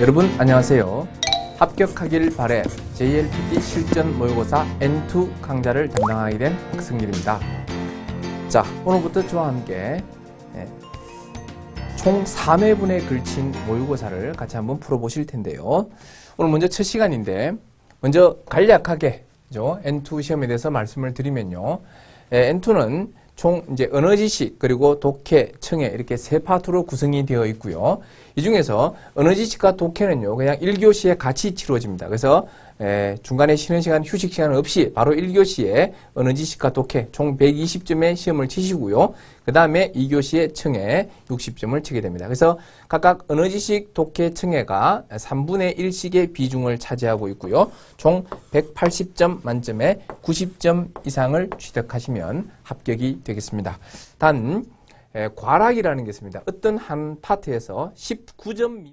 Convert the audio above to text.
여러분 안녕하세요. 합격하길 바래 JLPT 실전 모의고사 N2 강좌를 담당하게 된 박승길입니다. 자, 오늘부터 저와 함께 예, 총 3회분에 걸친 모의고사를 같이 한번 풀어보실 텐데요. 오늘 먼저 첫 시간인데 먼저 간략하게 그죠? N2 시험에 대해서 말씀을 드리면요. 예, N2는 총 이제 언어 지식 그리고 독해, 청해 이렇게 세 파트로 구성이 되어 있고요. 이 중에서 언어 지식과 독해는요. 그냥 1교시에 같이 치러집니다. 그래서 에, 중간에 쉬는 시간, 휴식 시간 없이 바로 1교시에 언어 지식과 독해 총 120점의 시험을 치시고요. 그 다음에 2교시에 청해 60점을 치게 됩니다. 그래서 각각 언어 지식, 독해, 청해가 3분의 1씩의 비중을 차지하고 있고요. 총 180점 만점에 90점 이상을 취득하시면 합격이 되겠습니다. 단 에, 과락이라는 게 있습니다. 어떤 한 파트에서 19점 미...